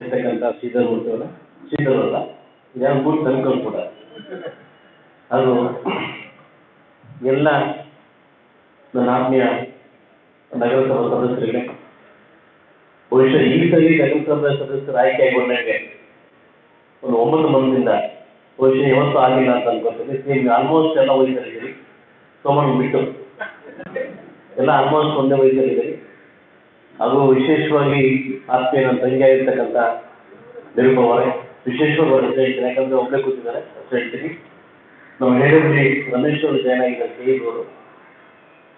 ಇರ್ತಕ್ಕಂಥ ಶ್ರೀಧರ್ ಮೂರ್ತಿ ಅವರ. ಶ್ರೀಧರ್ ಅಲ್ಲ ಯಾರು ಮೂರ್ತಿ ತನಕರು ಕೂಡ. ಅದು ಎಲ್ಲ ನನ್ನ ಆತ್ಮೀಯ ನಗರಸಭಾ ಸದಸ್ಯರಿಗೆ, ಬಹುಶಃ ಈ ಸರಿ ನಗರಸಭಾ ಸದಸ್ಯರು ಆಯ್ಕೆಗೊಂಡಾಗೆ ಒಂದು ಒಂಬತ್ತು ಮಂದಿಯಿಂದ ಬಹುಶಃ ಯಾವತ್ತೂ ಆಗಿಲ್ಲ ಅಂತ ಅನ್ಕೊತೀನಿ ನೀವು ಆಲ್ಮೋಸ್ಟ್ ಎಲ್ಲ ವಯಸ್ಸಲ್ಲಿದ್ದೀರಿ. ಸೋಮನ್ ಬಿಟ್ಟು. ಎಲ್ಲ ಆಲ್ಮೋಸ್ಟ್ ಒಂದೇ ವಯಸ್ಸಲ್ಲಿದ್ದೀರಿ. ಅದು ವಿಶೇಷವಾಗಿ ಆಸ್ತಿ ನನ್ನ ತಂಗಿ ಆಗಿರ್ತಕ್ಕಂಥ ವಿಶೇಷವಾಗಿ ಹೇಳ್ತೀನಿ ಯಾಕಂದ್ರೆ ಒಬ್ಬರೇ ಕೂತಿದ್ದಾರೆ, ಅಷ್ಟು ಹೇಳ್ತೀನಿ. ನಮ್ಮ ಹೇಳಿದ್ರಿ ರಮೇಶ್ ಅವರು ಜಾಯ್ನ್ ಆಗಿದ್ದಾರೆ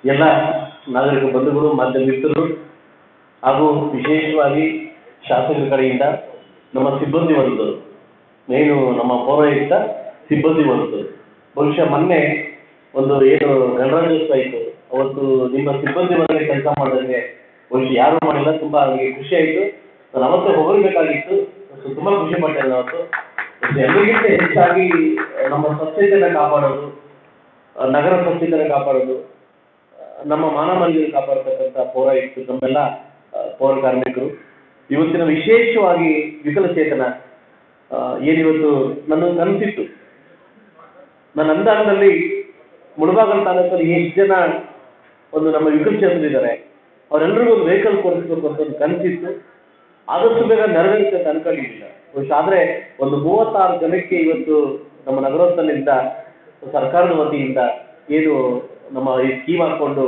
ಎಲ್ಲ ನಾಗರಿಕ ಬಂಧುಗಳು ಮಾಧ್ಯಮ ಮಿತ್ರರು, ಹಾಗೂ ವಿಶೇಷವಾಗಿ ಶಾಸಕರ ಕಡೆಯಿಂದ ನಮ್ಮ ಸಿಬ್ಬಂದಿ ವರ್ಗದವರು, ಮೇನು ನಮ್ಮ ಪೌರಾಯುಕ್ತ ಸಿಬ್ಬಂದಿ ವರ್ಗದವರು. ಬಹುಶಃ ಮೊನ್ನೆ ಒಂದು ಏನು ಗಣರಾಜ್ಯೋತ್ಸವ ಇತ್ತು ಅವತ್ತು ನಿಮ್ಮ ಸಿಬ್ಬಂದಿ ವರ್ಗ ಕೆಲಸ ಮಾಡಿದಂಗೆ ಬಹುಶಃ ಯಾರು ಮಾಡಿಲ್ಲ, ತುಂಬಾ ನನಗೆ ಖುಷಿ ಆಯಿತು. ಸೊ ನಮ್ಮತ್ರ ಹೋಗಬೇಕಾಗಿತ್ತು ಸೊ ತುಂಬ ಖುಷಿ ಪಟ್ಟೆ ಎಲ್ಲರಿಗಿಂತ ಹೆಚ್ಚಾಗಿ ನಮ್ಮ ಸ್ವಚ್ಛತೆಯನ್ನು ಕಾಪಾಡೋದು ನಗರ ಸ್ವಚ್ಛತೆಯನ್ನು ಕಾಪಾಡೋದು ನಮ್ಮ ಮಾನ ಮಂದಿರ ಕಾಪಾಡ್ತಕ್ಕಂಥ ಪೌರಾಯುಕ್ತರು ನಮ್ಮೆಲ್ಲ ಪೌರ ಕಾರ್ಮಿಕರು. ಇವತ್ತಿನ ವಿಶೇಷವಾಗಿ ವಿಕಲಚೇತನ ಏನಿವತ್ತು ನನ್ನ ಕನಸಿತ್ತು ನನ್ನ ಅಂದಾಜಿನಲ್ಲಿ ಮುಳಬಾಗಲ್ ತಾಲೂಕಲ್ಲಿ ಎಷ್ಟು ಜನ ಒಂದು ನಮ್ಮ ವಿಕಲಚೇತನರಿದ್ದಾರೆ. ಅವರೆಲ್ಲರಿಗೂ ಒಂದು ವೆಹಿಕಲ್ ಕೊಡಿಸ್ಬೇಕು ಅಂತ ಒಂದು ಕನಸಿತ್ತು. ಆದಷ್ಟು ಬೇಗ ನೆರವೇರಿಸುತ್ತೆ ಅಂತ ಅನ್ಕೊಂಡಿದ್ದಿಲ್ಲ ಬಹುಶಃ ಆದ್ರೆ ಒಂದು ಮೂವತ್ತಾರು ಜನಕ್ಕೆ ಇವತ್ತು ನಮ್ಮ ನಗರೋತ್ಸವದಿಂದ ಸರ್ಕಾರದ ವತಿಯಿಂದ ಏನು ನಮ್ಮ ಈ ಸ್ಕೀಮ್ ಹಾಕ್ಕೊಂಡು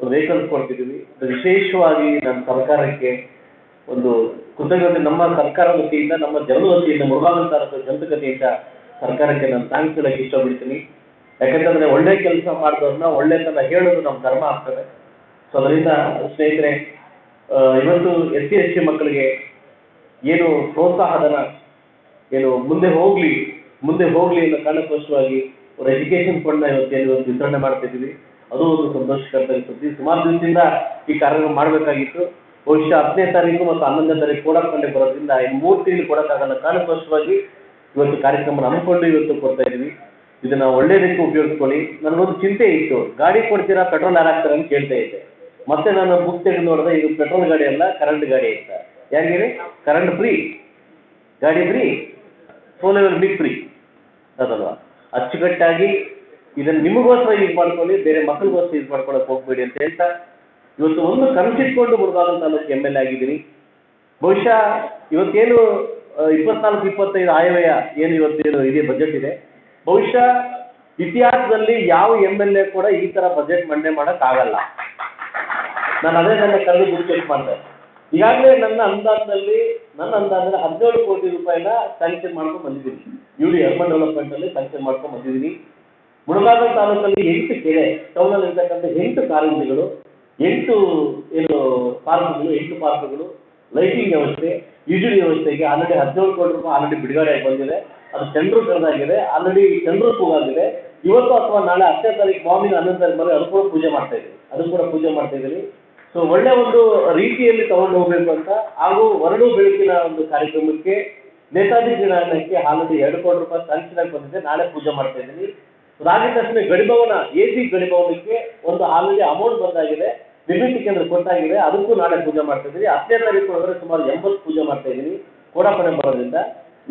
ಒಂದು ವೆಹಿಕಲ್ಸ್ ಕೊಡ್ತಿದ್ದೀವಿ. ವಿಶೇಷವಾಗಿ ನಮ್ಮ ಸರ್ಕಾರಕ್ಕೆ ಒಂದು ಕೃತಜ್ಞತೆ. ನಮ್ಮ ಸರ್ಕಾರ ವತಿಯಿಂದ, ನಮ್ಮ ಜನರ ವತಿಯಿಂದ ತಾಲೂಕು ಜನತಕತೆಯಿಂದ ಸರ್ಕಾರಕ್ಕೆ ನಾನು ಥ್ಯಾಂಕ್ಸ್ ಹೇಳಕ್ಕೆ ಇಷ್ಟಪಡ್ತೀನಿ. ಯಾಕಂತಂದ್ರೆ ಒಳ್ಳೆ ಕೆಲಸ ಮಾಡಿದವ್ರನ್ನ ಒಳ್ಳೆತನ ಹೇಳೋದು ನಮ್ಮ ಧರ್ಮ ಆಗ್ತದೆ. ಸೊ ಅದರಿಂದ ಸ್ನೇಹಿತರೆ ಇವತ್ತು ಎಸ್ ಸಿ ಎಸ್ ಟಿ ಮಕ್ಕಳಿಗೆ ಏನು ಪ್ರೋತ್ಸಾಹಧನ, ಏನು ಮುಂದೆ ಹೋಗ್ಲಿ ಮುಂದೆ ಹೋಗ್ಲಿ ಅನ್ನೋ ಕಾರಣಕ್ಕೋಸ್ಕರವಾಗಿ ಅವ್ರ ಎಜುಕೇಶನ್ ಫಂಡ್ನ ಇವತ್ತು ಏನು ಇವತ್ತು ವಿತರಣೆ ಮಾಡ್ತಾ ಇದ್ದೀವಿ. ಅದು ಒಂದು ಸಂತೋಷಕರ ಸುದ್ದಿ ಸುಮಾರು ದಿವಸದಿಂದ ಈ ಕಾರ್ಯಕ್ರಮ ಮಾಡಬೇಕಾಗಿತ್ತು. ಬಹುಶಃ ಹತ್ತನೇ ತಾರೀಕು ಮತ್ತು ಹನ್ನೊಂದನೇ ತಾರೀಕು ಕೊಡಕ್ಕೆ ಬರೋದ್ರಿಂದ ಇನ್ನು ಮೂರು ತಿಂಗಳು ಕೊಡೋಕ್ಕಾಗಲ್ಲ ಕಾರಣಕ್ಕೋಸ್ಕರವಾಗಿ ಇವತ್ತು ಕಾರ್ಯಕ್ರಮ ಹಮ್ಮಿಕೊಂಡು ಇವತ್ತು ಕೊಡ್ತಾ ಇದ್ದೀವಿ. ಇದನ್ನ ಒಳ್ಳೇದಕ್ಕೆ ಉಪಯೋಗಿಸ್ಕೊಳ್ಳಿ. ನನಗೊಂದು ಚಿಂತೆ ಇತ್ತು. ಗಾಡಿ ಕೊಡ್ತೀರಾ, ಪೆಟ್ರೋಲ್ ಯಾರಾಗ್ತಾರೆ ಅಂತ ಕೇಳ್ತಾ ಇದ್ದೆ. ಮತ್ತೆ ನಾನು ಬುಕ್ ತೆಗೆದು ನೋಡಿದೆ, ಇದು ಪೆಟ್ರೋಲ್ ಗಾಡಿ ಅಲ್ಲ ಕರೆಂಟ್ ಗಾಡಿ ಅಂತ. ಯಾಕೆ ಕರೆಂಟ್ ಫ್ರೀ ಗಾಡಿ ಫ್ರೀ ಸೋಲರ್ ಬಿಗ್ ಫ್ರೀ ಅದಲ್ವಾ ಅಚ್ಚುಕಟ್ಟಾಗಿ ಇದನ್ನು ನಿಮಗೋಸ್ಕರ ಯೂಸ್ ಮಾಡ್ಕೊಳ್ಳಿ, ಬೇರೆ ಮಕ್ಕಳಿಗೋಸ್ಕರ ಯೂಸ್ ಮಾಡ್ಕೊಳಕ್ ಹೋಗ್ಬೇಡಿ ಅಂತ ಹೇಳ್ತಾ, ಇವತ್ತು ಒಂದು ಕನಸಿಟ್ಕೊಂಡು Mulbagal taluk M L A ಆಗಿದ್ದೀನಿ. ಬಹುಶಃ ಇವತ್ತೇನು ಇಪ್ಪತ್ನಾಲ್ಕು, ಇಪ್ಪತ್ತೈದು ಆಯವ್ಯಯ ಏನು ಇವತ್ತೇನು ಇದೇ ಬಜೆಟ್ ಇದೆ. ಬಹುಶಃ ಇತಿಹಾಸದಲ್ಲಿ ಯಾವ ಎಂ ಎಲ್ ಎ ಕೂಡ ಈ ತರ ಬಜೆಟ್ ಮಂಡನೆ ಆಗಲ್ಲ. ನಾನು ಅದೇ ನನ್ನ ಕರೆದು ದುಡ್ಡು ಚೆಕ್ ಮಾಡಿದೆ. ಈಗಾಗಲೇ ನನ್ನ ಅನುದಾನದಲ್ಲಿ ನನ್ನ ಅನುದಾನದಲ್ಲಿ ಹದಿನೇಳು ಕೋಟಿ ರೂಪಾಯಿನ ಸ್ಯಾಂಕ್ಷನ್ ಮಾಡ್ಕೊಂಡು ಬಂದಿದ್ದೀನಿ. ಯು ಡಿ ಅರ್ಬನ್ ಡೆವಲಪ್ಮೆಂಟ್ ಅಲ್ಲಿ ಸ್ಯಾಂಕ್ಷನ್ ಮಾಡ್ಕೊಂಡು ಬಂದಿದ್ದೀನಿ. ಮುಳಬಾಗಲ್ ತಾಲೂಕಲ್ಲಿ ಎಂಟು ಕೆರೆ ಟೌನಲ್ಲಿ ಇರ್ತಕ್ಕಂಥ ಎಂಟು ಕಾಲೇಜುಗಳು ಎಂಟು ಏನು ಪಾರ್ಕ್ಗಳು, ಎಂಟು ಪಾರ್ಕ್ಗಳು ಲೈಟಿಂಗ್ ವ್ಯವಸ್ಥೆ ಯುಜಿಡಿ ವ್ಯವಸ್ಥೆಗೆ ಆಲ್ರೆಡಿ ಹದಿನೇಳು ಕೋಟಿ ರೂಪಾಯಿ ಆಲ್ರೆಡಿ ಬಿಡುಗಡೆ ಬಂದಿದೆ. ಅದು ಟೆಂಡರ್ ಕರೆದಾಗಿದೆ ಆಲ್ರೆಡಿ ಟೆಂಡರ್ ಹೂವಾಗಿದೆ ಇವತ್ತು ಅಥವಾ ನಾಳೆ ಹತ್ತನೇ ತಾರೀಕು ಮಾರ್ನಿಂಗ್ ಹನ್ನೊಂದು ತಾರೀಕು ಬರೋ ಅದು ಕೂಡ ಪೂಜೆ ಮಾಡ್ತಾ ಇದ್ದೀವಿ ಅದು ಕೂಡ ಪೂಜೆ ಮಾಡ್ತಾ ಇದ್ದೀವಿ ಸೊ ಒಳ್ಳೆ ಒಂದು ರೀತಿಯಲ್ಲಿ ತಗೊಂಡು ಹೋಗ್ಬೇಕು ಅಂತ, ಹಾಗೂ ವರಡು ಬೆಳಕಿನ ಒಂದು ಕಾರ್ಯಕ್ರಮಕ್ಕೆ ನೇತಾಜಿ ಕ್ರೀಡಾಂಗಣಕ್ಕೆ ಹಾಲಿಗೆ ಎರಡು ಕೋಟಿ ರೂಪಾಯಿ ಸ್ಯಾಂಕ್ಷನ್ ಬಂದಿದೆ. ನಾಳೆ ಪೂಜೆ ಮಾಡ್ತಾ ಇದ್ದೀನಿ. ತಕ್ಷಣ ಗಡಿಭವನ ಎ ಗಡಿಭವನಕ್ಕೆ ಒಂದು ಹಾಲಿಗೆ ಅಮೌಂಟ್ ಬಂದಾಗಿದೆ. ವಿಭಿನ್ನ ಕೇಂದ್ರ ಕೊಟ್ಟಾಗಿದೆ. ಅದಕ್ಕೂ ನಾಳೆ ಪೂಜೆ ಮಾಡ್ತಾ ಇದ್ದೀನಿ. ಹತ್ತನೇ ತಾರೀಕು ಒಳಗಡೆ ಸುಮಾರು ಎಂಬತ್ತು ಪೂಜೆ ಮಾಡ್ತಾ ಇದ್ದೀನಿ. ಕೋಡಾಪಣೆ ಬರೋದ್ರಿಂದ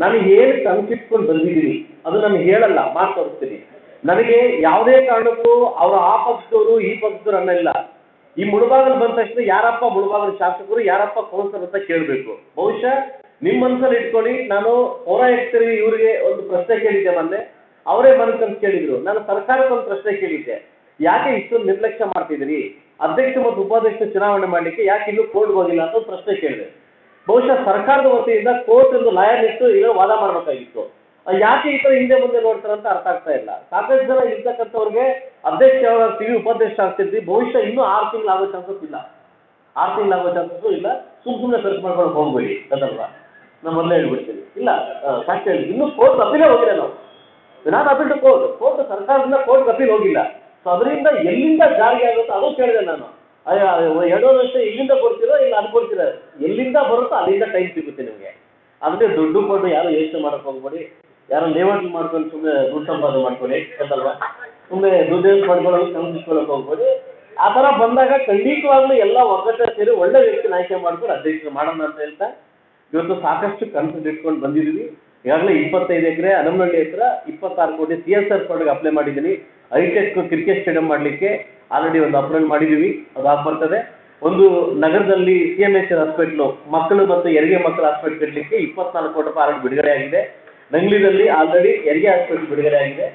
ನಾನು ಏನು ತಂಕಿಟ್ಕೊಂಡು ಬಂದಿದ್ದೀನಿ, ಅದು ನಾನು ಹೇಳಲ್ಲ ಮಾತಾಡ್ತೀನಿ ನನಗೆ ಯಾವುದೇ ಕಾರಣಕ್ಕೂ ಅವರ ಆ ಪಕ್ಷದವರು, ಈ ಪಕ್ಷದವರು ಅನ್ನಲ್ಲ. ಈ ಮುಳುಬಾಗಲ್ ಬಂದ ತಕ್ಷಣ ಯಾರಪ್ಪ ಮುಳುಬಾಗಲ್ ಶಾಸಕರು, ಯಾರಪ್ಪ ಕೌನ್ಸಿಲರ್ ಅಂತ ಕೇಳಬೇಕು. ಬಹುಶಃ ನಿಮ್ಮ ಮನಸ್ಸಲ್ಲಿ ಇಟ್ಕೊಳ್ಳಿ, ನಾನು ಪೌರಾಯುಕ್ತರಿಗೆ ಇವರಿಗೆ ಒಂದು ಪ್ರಶ್ನೆ ಕೇಳಿದ್ದೆ ಮೊನ್ನೆ. ಅವರೇ ಮನಸ್ಸನ್ನು ಕೇಳಿದ್ರು. ನಾನು ಸರ್ಕಾರಕ್ಕೆ ಒಂದು ಪ್ರಶ್ನೆ ಕೇಳಿದ್ದೆ. ಯಾಕೆ ಇಷ್ಟು ನಿರ್ಲಕ್ಷ್ಯ ಮಾಡ್ತಿದ್ದೀರಿ? ಅಧ್ಯಕ್ಷ ಮತ್ತು ಉಪಾಧ್ಯಕ್ಷ ಚುನಾವಣೆ ಮಾಡಲಿಕ್ಕೆ ಯಾಕೆ ಇನ್ನೂ ಕೋರ್ಟ್ ಹೋಗಿಲ್ಲ ಅಂತ ಪ್ರಶ್ನೆ ಕೇಳಿದೆ. ಬಹುಶಃ ಸರ್ಕಾರದ ವತಿಯಿಂದ ಕೋರ್ಟ್ ಒಂದು ಲಾಯರ್ ಇಟ್ಟು ಈಗ ವಾದ ಮಾಡಬೇಕಾಗಿತ್ತು. ಯಾಕೆ ಈ ತರ ಹಿಂದೆ ಮುಂದೆ ನೋಡ್ತಾರೆ ಅಂತ ಅರ್ಥ ಆಗ್ತಾ ಇಲ್ಲ. ಸಾಕಷ್ಟು ಜನ ಇರ್ತಕ್ಕಂಥವ್ರಿಗೆ ಅಧ್ಯಕ್ಷ ಆಗ್ತೀವಿ ಉಪಾಧ್ಯಕ್ಷ ಆಗ್ತಿದ್ವಿ. ಭವಿಷ್ಯ ಇನ್ನೂ ಆರು ತಿಂಗಳು ಆಗೋ ಚಾನ್ಸಸ್ ಇಲ್ಲ. ಆರು ತಿಂಗಳು ಆಗೋ ಚಾನ್ಸಸ್ಸು ಇಲ್ಲ. ಸುಮ್ ಸುಮ್ಮನೆ ಖರ್ಚು ಮಾಡ್ಕೊಂಡು ಹೋಗ್ಬೇಡಿ ಅದಲ್ವಾ ನಾನು ಮೊದಲೇ ಹೇಳ್ಬಿಡ್ತೀನಿ. ಇಲ್ಲ ಸಾಕ್ಷಿ ಹೇಳಿ. ಇನ್ನೂ ಕೋರ್ಟ್ ಅಪೀಲೇ ಹೋಗಿಲ್ಲ ನಾವು. ನಾನು ಅಪೀಲ್ ಟು ಕೋರ್ಟ್ ಕೋರ್ಟ್ ಸರ್ಕಾರದಿಂದ ಕೋರ್ಟ್ ಅಪೀಲ್ ಹೋಗಿಲ್ಲ. ಸೊ ಅದರಿಂದ ಎಲ್ಲಿಂದ ಜಾರಿ ಆಗುತ್ತೋ ಅದು ಕೇಳಿದೆ ನಾನು. ಎರಡು ವರ್ಷ ಇಲ್ಲಿಂದ ಕೊಡ್ತೀರೋ ಇಲ್ಲ ಅದು ಕೊಡ್ತೀರಾ. ಎಲ್ಲಿಂದ ಬರುತ್ತೋ ಅಲ್ಲಿಂದ ಟೈಮ್ ಸಿಗುತ್ತೆ ನಿಮಗೆ. ಅದಕ್ಕೆ ದುಡ್ಡು ಕೊಟ್ಟು ಯಾರು ಯೋಚನೆ ಮಾಡಕ್ಕೆ ಹೋಗ್ಬೇಡಿ. ಯಾರು ಲೇಔಟ್ ಮಾಡ್ಕೊಂಡು ಸುಮ್ಮನೆ ದುಡ್ಡು ಸಂಪಾದನೆ ಮಾಡ್ಕೊಳ್ಳಿ ಗೊತ್ತಲ್ವಾ ಸುಮ್ಮನೆ ದುಡ್ಡು ಮಾಡ್ಕೊಳ್ಳೋದು ಕಲ್ಪಿಸ್ಕೊಳ್ಳೋಕೆ ಹೋಗ್ಬೋದು. ಆ ತರ ಬಂದಾಗ ಖಂಡಿತವಾಗ್ಲೂ ಎಲ್ಲ ಒಗ್ಗಟ್ಟ ಸೇರಿ ಒಳ್ಳೆ ವ್ಯಕ್ತಿನ ಆಯ್ಕೆ ಮಾಡ್ಕೊಂಡು ಅಧ್ಯಕ್ಷರು ಮಾಡೋಣ ಅಂತ ಹೇಳ್ತಾ, ಇವತ್ತು ಸಾಕಷ್ಟು ಕನಸು ಇಟ್ಕೊಂಡು ಬಂದಿದ್ದೀವಿ. ಈಗಾಗಲೇ ಇಪ್ಪತ್ತೈದು ಎಕರೆ ಅನಮಳ್ಳಿ ಹತ್ರ ಇಪ್ಪತ್ತಾರು ಕೋಟಿ ಸಿ ಎಸ್ ಆರ್ ಫಂಡ್ಗೆ ಅಪ್ಲೈ ಮಾಡಿದ್ದೀನಿ. ಐಟೆಕ್ ಕ್ರಿಕೆಟ್ ಸ್ಟೇಡಿಯಂ ಮಾಡಲಿಕ್ಕೆ ಆಲ್ರೆಡಿ ಒಂದು ಅಪ್ರೂವಲ್ ಮಾಡಿದ್ದೀವಿ. ಅದು ಆಗಿ ಬರ್ತದೆ. ಒಂದು ನಗರದಲ್ಲಿ ಸಿ ಎಂ ಎಚ್ ಹಾಸ್ಪಿಟ್ಲು ಮಕ್ಕಳು ಮತ್ತು ಹೆರಿಗೆ ಮಕ್ಕಳ ಹಾಸ್ಪಿಟ್ಲ್ ಕಟ್ಟಲಿಕ್ಕೆ ಇಪ್ಪತ್ನಾಲ್ಕು ಕೋಟಿ ರೂಪಾಯಿ ಆಲ್ರೆಡಿ ಬಿಡುಗಡೆ ಆಗಿದೆ. ನಂಗ್ಲಿದಲ್ಲಿ ಆಲ್ರೆಡಿ ಹೆರಿಗೆ ಆಸ್ಪತ್ರೆ ಬಿಡುಗಡೆ ಆಗಿದೆ.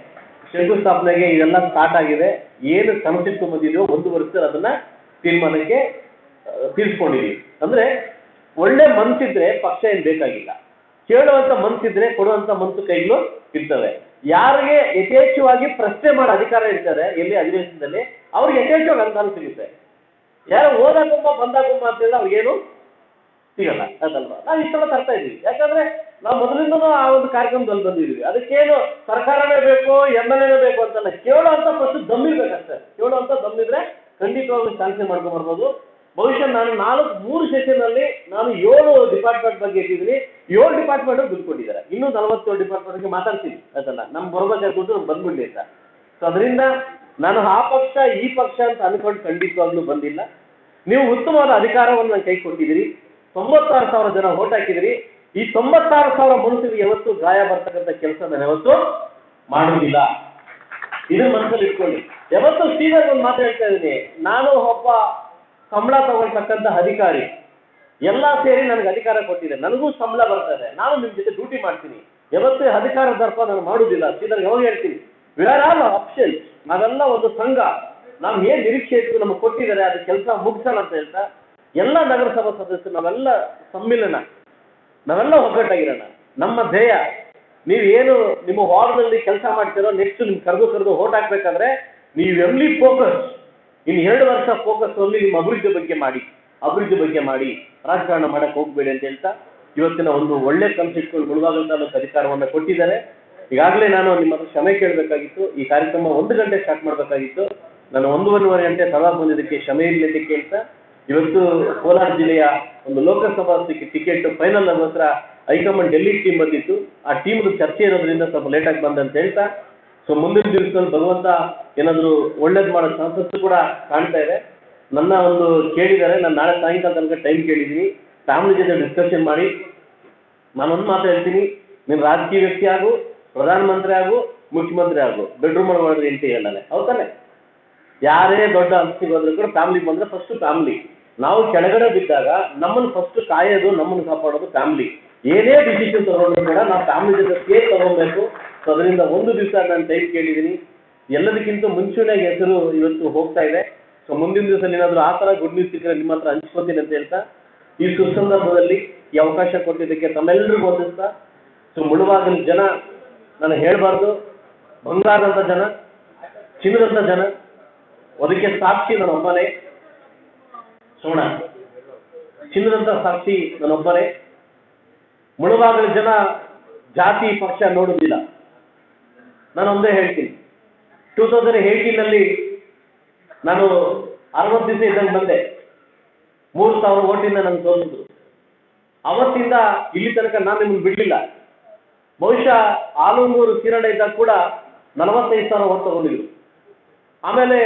ಶಂಕುಸ್ಥಾಪನೆಗೆ ಇದೆಲ್ಲ ಸ್ಟಾರ್ಟ್ ಆಗಿದೆ. ಏನು ಸಮಸ್ಯೆ ಬಂದಿದೆಯೋ ಒಂದು ವರ್ಷದಲ್ಲಿ ಅದನ್ನ ತೀರ್ಮಾನಕ್ಕೆ ಆ, ತೀರ್ಸ್ಕೊಂಡಿದೀವಿ ಅಂದ್ರೆ ಒಳ್ಳೆ ಮನ್ಸಿದ್ರೆ ಪಕ್ಷ ಏನ್ ಬೇಕಾಗಿಲ್ಲ. ಕೇಳುವಂತ ಮನ್ಸಿದ್ರೆ ಕೊಡುವಂತ ಮನ್ಸು ಕೈಗಳು ಇರ್ತವೆ. ಯಾರಿಗೆ ಯಥೇಚ್ಛವಾಗಿ ಪ್ರಶ್ನೆ ಮಾಡೋ ಅಧಿಕಾರ ಇರ್ತಾರೆ ಎಲ್ಲಿ ಅಧಿವೇಶನದಲ್ಲಿ ಅವ್ರಿಗೆ ಯಥೇಚ್ಛವಾಗಿ ಅನುದಾನ ಸಿಗುತ್ತೆ. ಯಾರೋ ಹೋದಾಗುಮ್ಮ ಬಂದಾಗುಂಬ ಅಂತ ಹೇಳಿದ್ರೆ ಅವ್ರಿಗೇನು ಸಿಗಲ್ಲ. ಅದಲ್ವಾ? ನಾವು ಇಷ್ಟೆಲ್ಲ ತರ್ತಾ ಇದ್ದೀವಿ. ಯಾಕಂದ್ರೆ ನಾವು ಮೊದಲಿಂದನೂ ಆ ಒಂದು ಕಾರ್ಯಕ್ರಮದಲ್ಲಿ ಬಂದಿದ್ದೀವಿ. ಅದಕ್ಕೇನು ಸರ್ಕಾರನೇ ಬೇಕು ಎಂ ಎಲ್ ಎನೇ ಬೇಕು ಅಂತಲ್ಲ, ಕೇಳುವಂತ ಫಸ್ಟ್ ದಮ್ಮಿರ್ಬೇಕಷ್ಟೇ. ಅಂತ ದಮ್ಮಿದ್ರೆ ಖಂಡಿತವಾಗ್ಲೂ ಮಾಡ್ಕೊಂಡು ಬರ್ಬೋದು. ಬಹುಶಃ ನಾನು ನಾಲ್ಕು, ಮೂರು ಸೆಷನ್ ಅಲ್ಲಿ ನಾನು ಏಳು ಡಿಪಾರ್ಟ್ಮೆಂಟ್ ಬಗ್ಗೆ ಇಟ್ಟಿದ್ದೀನಿ. ಏಳು ಡಿಪಾರ್ಟ್ಮೆಂಟ್ ದುಡ್ಡು ಕೊಟ್ಟಿದ್ದಾರೆ ಇನ್ನೂ ನಲವತ್ತೇಳು ಡಿಪಾರ್ಟ್ಮೆಂಟ್ಗೆ ಮಾತಾಡ್ತೀನಿ ಅದಲ್ಲ ನಮ್ ಬರ್ಬೇಕಾದ ಕೂತು ನಮ್ಗೆ ಬಂದ್ಬಿಡ್ಲಿ ಅಂತ. ಸೊ ಅದರಿಂದ ನಾನು ಆ ಪಕ್ಷ, ಈ ಪಕ್ಷ ಅಂತ ಅನ್ಕೊಂಡು ಖಂಡಿತವಾಗ್ಲೂ ಬಂದಿಲ್ಲ. ನೀವು ಉತ್ತಮವಾದ ಅಧಿಕಾರವನ್ನು ನಾನು ಕೈ ಕೊಟ್ಟಿದ್ದೀರಿ. ತೊಂಬತ್ತಾರು ಸಾವಿರ ಜನ ಓಟ್ ಹಾಕಿದಿರಿ ಈ ತೊಂಬತ್ತಾರು ಸಾವಿರ ಮನುಷ್ಯರಿಗೆ ಯಾವತ್ತು ಗಾಯ ಬರ್ತಕ್ಕಂಥ ಕೆಲಸ ನಾನು ಯಾವತ್ತು ಮಾಡುವುದಿಲ್ಲ. ಇದು ಮನಸ್ಸಲ್ಲಿ ಇಟ್ಕೊಳ್ಳಿ. ಯಾವತ್ತು ಸೀದಾ ಒಂದು ಮಾತು ಹೇಳ್ತಾ ಇದ್ದೀನಿ. ನಾನು ಒಬ್ಬ ಸಂಬಳ ತಗೊಳ್ತಕ್ಕಂಥ ಅಧಿಕಾರಿ. ಎಲ್ಲ ಸೇರಿ ನನಗೆ ಅಧಿಕಾರ ಕೊಟ್ಟಿದೆ. ನನಗೂ ಸಂಬಳ ಬರ್ತದೆ ನಾನು ನಿಮ್ಮ ಜೊತೆ ಡ್ಯೂಟಿ ಮಾಡ್ತೀನಿ. ಯಾವತ್ತು ಅಧಿಕಾರ ದರ್ಪ ನಾನು ಮಾಡುವುದಿಲ್ಲ. ಸೀದಾ ಯಾವಾಗ ಹೇಳ್ತೀನಿ? ವಿರ್ ಆಲ್ ಆಪ್ಷನ್ ನಾವೆಲ್ಲ ಒಂದು ಸಂಘ. ನಾವು ಏನ್ ನಿರೀಕ್ಷೆ ಇತ್ತು ನಮಗೆ ಕೊಟ್ಟಿದ್ದಾರೆ, ಅದು ಕೆಲಸ ಮುಗಿಸೋಣ ಅಂತ ಹೇಳ್ತಾ, ಎಲ್ಲ ನಗರಸಭಾ ಸದಸ್ಯರು, ನಾವೆಲ್ಲ ಸಮ್ಮಿಲನ. ನಾವೆಲ್ಲ ಒಗ್ಗಟ್ಟಾಗಿರೋಣ. ನಮ್ಮ ಧ್ಯೇಯ ನೀವೇನು ನಿಮ್ಮ ವಾರ್ಡ್ನಲ್ಲಿ ಕೆಲಸ ಮಾಡ್ತೀರೋ ನೆಕ್ಸ್ಟ್ ನಿಮ್ಗೆ ಕರೆದು ಕರೆದು ಓಟ್ ಹಾಕ್ಬೇಕಂದ್ರೆ ನೀವು ಎಮ್ಲಿ ಫೋಕಸ್ ಇನ್ನು ಎರಡು ವರ್ಷ ಫೋಕಸ್ ಅಲ್ಲಿ ನಿಮ್ಮ ಅಭಿವೃದ್ಧಿ ಬಗ್ಗೆ ಮಾಡಿ, ಅಭಿವೃದ್ಧಿ ಬಗ್ಗೆ ಮಾಡಿ, ರಾಜಕಾರಣ ಮಾಡಕ್ಕೆ ಹೋಗ್ಬೇಡಿ ಅಂತ ಹೇಳ್ತಾ ಇವತ್ತಿನ ಒಂದು ಒಳ್ಳೆ ಕನಸು ಇಟ್ಕೊಂಡು ಮುಳುಗಾಗಲ್ ತಾಲೂಕು ಅಧಿಕಾರವನ್ನು ಕೊಟ್ಟಿದ್ದಾರೆ. ಈಗಾಗಲೇ ನಾನು ನಿಮ್ಮ ಹತ್ರ ಕ್ಷಮೆ ಕೇಳಬೇಕಾಗಿತ್ತು, ಈ ಕಾರ್ಯಕ್ರಮ ಒಂದು ಗಂಟೆ ಸ್ಟಾರ್ಟ್ ಮಾಡಬೇಕಾಗಿತ್ತು. ನಾನು ಒಂದೂವರೆ ಗಂಟೆ ಸಭಾ ಬಂದಿದ್ದಕ್ಕೆ ಕ್ಷಮೆ ಇರಲಿ ಅಂತ ಇವತ್ತು ಕೋಲಾರ ಜಿಲ್ಲೆಯ ಒಂದು ಲೋಕಸಭಾ ಟಿಕೆಟ್ ಫೈನಲ್ ಹತ್ರ ಹೈಕಮಾಂಡ್ ಡೆಲ್ಲಿ ಟೀಮ್ ಬಂದಿತ್ತು. ಆ ಟೀಮ್ದು ಚರ್ಚೆ ಇರೋದ್ರಿಂದ ಸ್ವಲ್ಪ ಲೇಟಾಗಿ ಬಂದ ಅಂತ ಹೇಳ್ತಾ. ಸೊ ಮುಂದಿನ ದಿವಸದಲ್ಲಿ ಭಗವಂತ ಏನಾದರೂ ಒಳ್ಳೇದು ಮಾಡೋ ಚಾನ್ಸಸ್ ಕೂಡ ಕಾಣ್ತಾ ಇದೆ. ನನ್ನ ಒಂದು ಕೇಳಿದ್ದಾರೆ, ನಾನು ನಾಳೆ ಸಾಯಂಕಾಲ ತನಕ ಟೈಮ್ ಕೇಳಿದ್ದೀನಿ. ಫ್ಯಾಮಿಲಿ ಜೊತೆ ಡಿಸ್ಕಷನ್ ಮಾಡಿ. ನಾನು ಒಂದು ಮಾತು ಹೇಳ್ತೀನಿ. ನೀನು ರಾಜಕೀಯ ವ್ಯಕ್ತಿ ಆಗು, ಪ್ರಧಾನಮಂತ್ರಿ ಆಗು, ಮುಖ್ಯಮಂತ್ರಿ ಆಗು. ಬೆಡ್ರೂಮ್ ಮಾಡಿದ್ರೆ ಹೆಂಡತಿ ಹೇಳಲ್ಲ ಹೌದಾನೆ ಯಾರೇ ದೊಡ್ಡ ಹಂಚಿಗೆ ಹೋದ್ರು ಕೂಡ ಫ್ಯಾಮಿಲಿ ಬಂದ್ರೆ ಫಸ್ಟ್ ಫ್ಯಾಮಿಲಿ ನಾವು ಕೆಳಗಡೆ ಬಿದ್ದಾಗ ನಮ್ಮನ್ನು ಫಸ್ಟ್ ಕಾಯೋದು, ನಮ್ಮನ್ನು ಕಾಪಾಡೋದು ಫ್ಯಾಮಿಲಿ ಏನೇ ಡಿಸಿಷನ್ ತಗೊಂಡ್ರು ಕೂಡ ನಾವು ಫ್ಯಾಮಿಲಿ ಜೊತೆ ಸೇರ್ ತಗೊಬೇಕು ಸೊ ಅದರಿಂದ ಒಂದು ದಿವಸ ನಾನು ಟೈಮ್ ಕೇಳಿದ್ದೀನಿ. ಎಲ್ಲದಕ್ಕಿಂತ ಮುಂಚೂಣಿಯಾಗಿ ಹೆಸರು ಇವತ್ತು ಹೋಗ್ತಾ ಇದೆ. ಸೊ ಮುಂದಿನ ದಿವಸ ಏನಾದರೂ ಆ ಥರ ಗುಡ್ ನ್ಯೂಸ್ ಸಿಕ್ಕರೆ ನಿಮ್ಮ ಹತ್ರ ಹಂಚ್ಕೋತೀನಿ ಅಂತ ಹೇಳ್ತಾ, ಈ ಸುಸಂದರ್ಭದಲ್ಲಿ ಈ ಅವಕಾಶ ಕೊಟ್ಟಿದ್ದಕ್ಕೆ ತಮ್ಮೆಲ್ಲರಿಗೂ ವಂದಿಸ್ತಾ ಸೊ ಮುಳುವಾಗಿನ ಜನ ನಾನು ಹೇಳಬಾರ್ದು. ಬಂಗಾರದಂಥ ಜನ ಚಿನ್ನದಂಥ ಜನ ಅದಕ್ಕೆ ಸಾಕ್ಷಿ ನನ್ನೊಬ್ಬನೇ ಸೋಣ. ಚಿನ್ನದಂತ ಸಾಕ್ಷಿ ನಾನೊಬ್ಬರೇ ಮುಳುಬಾಗಿಲ ಜನ ಜಾತಿ ಪಕ್ಷ ನೋಡುವುದಿಲ್ಲ ನಾನು ಒಂದೇ ಹೇಳ್ತೀನಿ. ಟೂ ತೌಸಂಡ್ ಏಯ್ಟೀನಲ್ಲಿ ನಾನು ಅರವತ್ತು ದಿವಸ ಇದ್ದಂಗೆ ಬಂದೆ. ಮೂರು ಸಾವಿರ ಓಟಿಂದ ನನಗೆ ತೋರಿಸಿದ್ರು ಅವತ್ತಿಂದ ಇಲ್ಲಿ ತನಕ ನಾನು ನಿಮ್ಗೆ ಬಿಡಲಿಲ್ಲ. ಬಹುಶಃ ಆಲೂರು ಕಿರಣ ಇದ್ದಾಗ ಕೂಡ ನಲವತ್ತೈದು ಸಾವಿರ ಓಟ್ ತಗೊಂಡಿದ್ರು. ಆಮೇಲೆ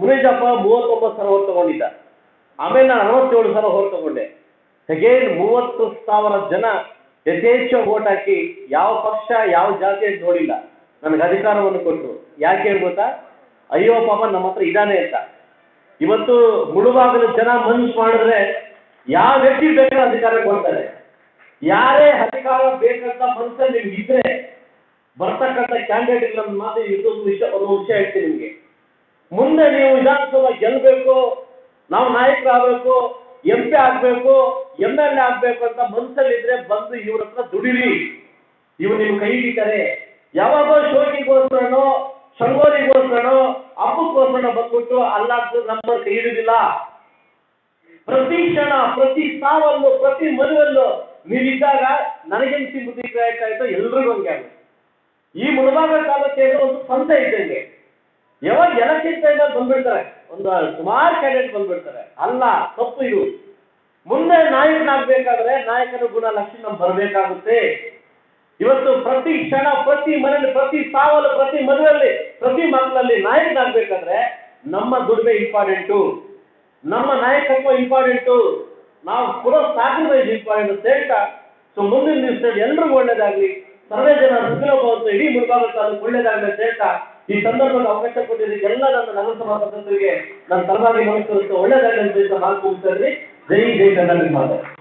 ಮುನೇಜಪ್ಪ ಮೂವತ್ತೊಂಬತ್ತು ಸಾವಿರ ಓಟ್ ತಗೊಂಡಿದ್ದ. ಆಮೇಲೆ ನಾನು ಅರವತ್ತೇಳು ಸಲ ಹೋಗಿ ತಗೊಂಡೆ. ಅಗೇನ್ ಮೂವತ್ತು ಸಾವಿರ ಜನ ಯಥೇಚ್ಛ ಓಟ್ ಹಾಕಿ ಯಾವ ಪಕ್ಷ ಯಾವ ಜಾತಿ ಅಂತ ನೋಡಿಲ್ಲ. ನನಗೆ ಅಧಿಕಾರವನ್ನು ಕೊಟ್ಟರು ಯಾಕೆ ಹೇಳ್ಬೋದಾ ಅಯ್ಯೋ ಪಾಪ ನಮ್ಮ ಹತ್ರ ಇದಾನೆ ಅಂತ. ಇವತ್ತು ಮುಳುಬಾಗಿಲು ಜನ ಮನ್ಸು ಮಾಡಿದ್ರೆ ಯಾವ ವ್ಯಕ್ತಿ ಬೇಕಾದ ಅಧಿಕಾರ ಕೊಡ್ತಾರೆ. ಯಾರೇ ಅಧಿಕಾರ ಬೇಕಂತ ಮನಸ್ಸಲ್ಲಿ ನಿಮ್ಗೆ ಇದ್ರೆ ಬರ್ತಕ್ಕಂಥ ಕ್ಯಾಂಡಿಡೇಟ್ ನನ್ನ ಮಾತು ಇದೊಂದು ವಿಷಯ ಒಂದು ವಿಷಯ ಹೇಳ್ತೀನಿ ನಿಮಗೆ. ಮುಂದೆ ನೀವು ವಿಧಾನಸಭಾ ಗೆಲ್ಲಬೇಕು ನಾವು ನಾಯಕರಾಗಬೇಕು ಎಂ ಪಿ ಆಗ್ಬೇಕು ಎಂ ಎಲ್ ಎ ಆಗ್ಬೇಕು ಅಂತ ಮನಸ್ಸಲ್ಲಿದ್ರೆ ಬಂದು ಇವ್ರ ಹತ್ರ ದುಡಿರಿ. ಇವ್ ನಿಮ್ ಕೈ ಹಿಡಿತಾರೆ ಯಾವಾಗೋ ಶೋಕಿಗೋಸ್ಕರನೋ ಸಂಗೋಲಿಗೋಸ್ಕರನೋ ಅಪ್ಪಕ್ಕೋಸ್ಕರ ಬಂದ್ಬಿಟ್ಟು ಅಲ್ಲ ನಮ್ಮ ಕೈ ಹಿಡಿದಿಲ್ಲ ಪ್ರತಿ ಕ್ಷಣ, ಪ್ರತಿ ಸಾವಲ್ಲೂ, ಪ್ರತಿ ಮದುವಲ್ಲೂ ನೀವಿದ್ದಾಗ ನನಗೇನ್ ಕ್ರಿಯೇಟ್ ಆಯ್ತು ಎಲ್ರಿಗೂ ಹಂಗೆ ಆಗುತ್ತೆ. ಈ ಮುಳಬಾಗ ಕಾಲಕ್ಕೆ ಒಂದು ಸಂತೆ ಇದ್ದಂಗೆ. ಯಾವಾಗ ಎಲೆಕ್ಷನ್ ಟೈಮಲ್ಲಿ ಬಂದ್ಬಿಡ್ತಾರೆ. ಒಂದು ಸುಮಾರು ಕ್ಯಾಂಡಿಡೇಟ್ ಬಂದ್ಬಿಡ್ತಾರೆ. ಅಲ್ಲ, ತಪ್ಪು ಇದು. ಮುಂದೆ ನಾಯಕನಾಗಬೇಕಾದ್ರೆ ನಾಯಕನ ಗುಣ ಲಕ್ಷಣ ಬರಬೇಕಾಗುತ್ತೆ. ಇವತ್ತು ಪ್ರತಿ ಕ್ಷಣ, ಪ್ರತಿ ಮನೆಯಲ್ಲಿ, ಪ್ರತಿ ಸಾವಲು, ಪ್ರತಿ ಮದುವೆಯಲ್ಲಿ, ಪ್ರತಿ ಮಕ್ಕಳಲ್ಲಿ ನಾಯಕನಾಗಬೇಕಾದ್ರೆ ನಮ್ಮ ದುಡಿಮೆ ಇಂಪಾರ್ಟೆಂಟು ನಮ್ಮ ನಾಯಕತ್ವ ಇಂಪಾರ್ಟೆಂಟು ನಾವು ಕೊಡೋ ಸಾಕ್ರಿಫೈಸ್ ಇಂಪಾರ್ಟೆಂಟ್ ಅಂತ ಹೇಳ್ತಾ ಸೊ ಮುಂದಿನ ದಿವಸದಲ್ಲಿ ಎಲ್ರಿಗೂ ಒಳ್ಳೇದಾಗ್ಲಿ. ಸರ್ವೇ ಜನ ಸುಖಲೋಭವಂತ ಇಡೀ ಮುಳುಗಾಗುತ್ತೆ ಅದಕ್ಕೆ ಒಳ್ಳೇದಾಗ್ಲಿ ಅಂತ ಹೇಳ್ತಾ ಈ ಸಂದರ್ಭದ ಅವಕಾಶ ಕೊಟ್ಟಿದ್ದ ಎಲ್ಲ ನನ್ನ ನಗರಸಭಾ ಸದಸ್ಯರಿಗೆ ನನ್ನ ಪರವಾಗಿ ಮನಸ್ಸು ಒಳ್ಳೆಯದಾಗಲಿ ಅಂತ ಮಾತು ಮುಗಿಸ್ತಾ. ಜೈ ಜೈ ಕನ್ನಡ ಮಾತಾಡಿ